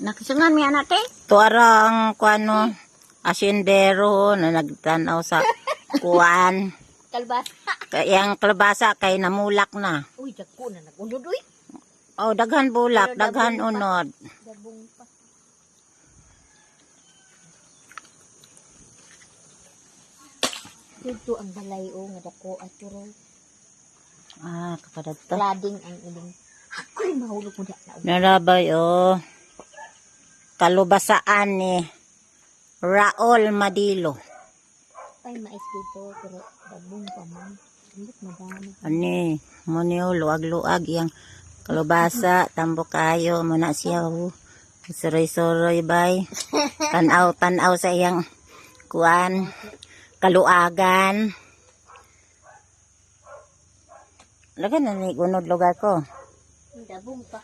Nakisungan mi anak te. Tuarang kuano asyendero na nagtanaw sa kuan. Kalbas. Kayang kalabasa kay namulak na. Uy, dagko na nagunod uy. Oh, daghan bulak, daghan unod. Dabong pa. Dito ang balay o nga dako at turo. Ah, kapadadto. Lading ang iling. Ako'y mahulog mo na. Narabay oh. Kalubasaan ni Raul Madilo. Ay, mais dito. Pero dabong pa man. Ani, mo niyo luag-luag yang kalubasa, tambo kayo, muna siya oh. Suroy-suroy bay. Tanaw, tanaw sa iyang kuan, kaluagan. Lagan na ni gunod lugar ko. Dabong pa.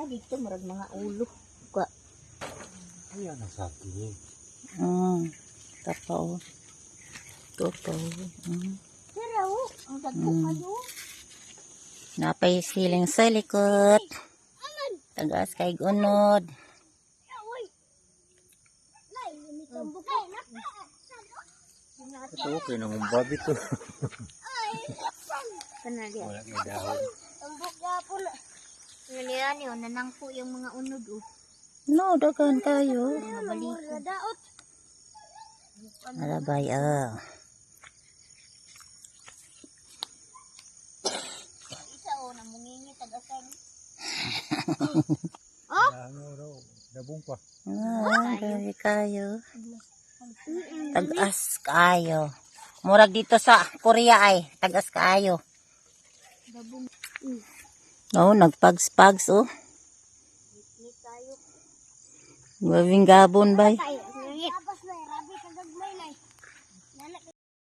Ay, dito marag mga ulo. Ka. Ayan ang sabi. Mm. Tapaw. Tapaw. Mm. Pero, ang dagko Mm. kayo. Napay siling sa likod. Tagas kay gunod. Ito okay nang babi to. Wala may dahon. Tumbok yapon. Naliyan yun, nanang po yung mga unod oh. No, dagan baliko. Daot. Alabay, ah. Isa o, namungingi tagasang. Ano raw, dabong pa. Ah, grabe kayo. Tagas kayo. Murag dito sa Korea ay, tagas kayo. Dabong. Oh, nagpags-pags oh. Gawing gabon bay.